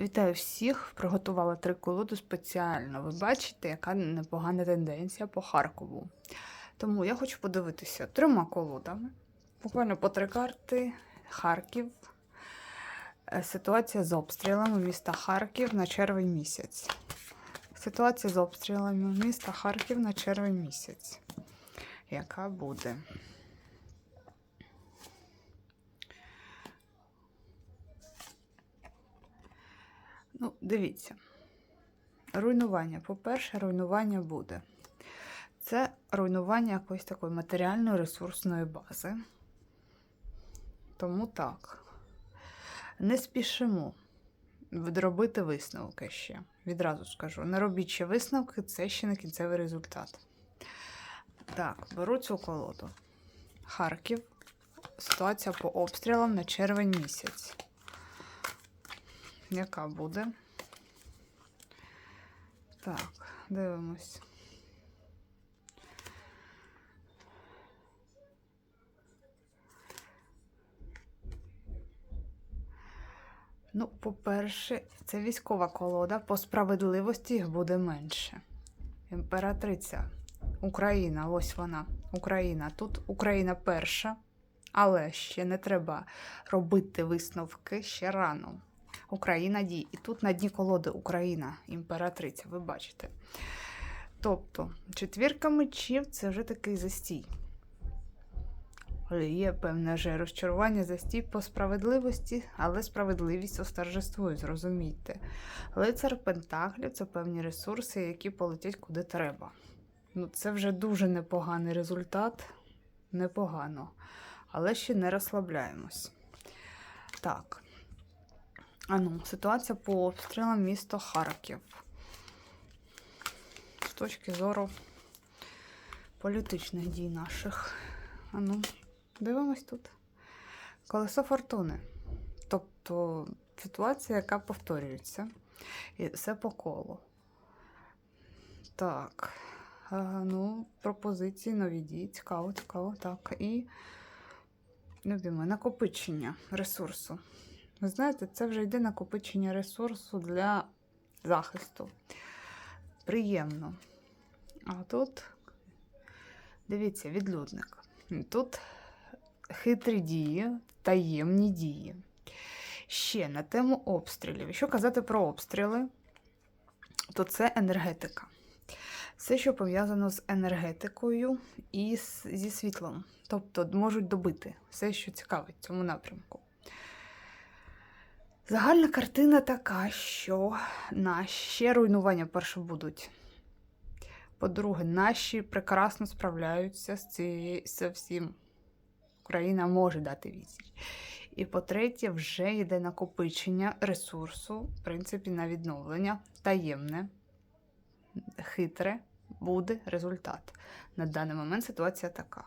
Вітаю всіх! Приготувала три колоду спеціально. Ви бачите, яка непогана тенденція по Харкову. Тому я хочу подивитися трьома колодами. Буквально по три карти. Харків. Е, Ситуація з обстрілами міста Харків на червень місяць. Ситуація з обстрілами міста Харків на червень місяць. Яка буде? Ну, дивіться. Руйнування. По-перше, руйнування буде. Це руйнування якоїсь такої матеріальної ресурсної бази. Тому так. Не спішимо робити висновки ще. Відразу скажу. Не робіть ще висновки, це ще не кінцевий результат. Так, беру цю колоду. Харків. Ситуація по обстрілам на червень місяць. Яка буде? Так, дивимось. Ну, по-перше, це військова колода. По справедливості їх буде менше. Імператриця. Україна, ось вона. Україна. Тут Україна перша, але ще не треба робити висновки ще рано. Україна дій. І тут на дні колоди Україна, імператриця, ви бачите. Тобто, четвірка мечів це вже такий застій. Є певне вже розчарування, застій по справедливості, але справедливість остаржествує, зрозумійте. Лицар Пентаклів це певні ресурси, які полетять куди треба. Ну, це вже дуже непоганий результат. Непогано. Але ще не розслабляємось. Так. Ану, ситуація по обстрілам міста Харків. З точки зору політичних дій наших. Ану, дивимось тут. Колесо фортуни. Тобто ситуація, яка повторюється. І все по колу. Так. Ну, пропозиції нові дії. Цікаво, цікаво. Так. І любимо, накопичення ресурсу. Ви знаєте, це вже йде накопичення ресурсу для захисту. Приємно. А тут, дивіться, відлюдник. Тут хитрі дії, таємні дії. Ще на тему обстрілів. Якщо казати про обстріли, то це енергетика. Все, що пов'язано з енергетикою і зі світлом. Тобто можуть добити все, що цікавить цьому напрямку. Загальна картина така, що наші руйнування перше будуть. По-друге, наші прекрасно справляються з цією всім. Україна може дати відсіч. І по-третє, вже йде накопичення ресурсу, в принципі, на відновлення, таємне, хитре буде результат. На даний момент ситуація така.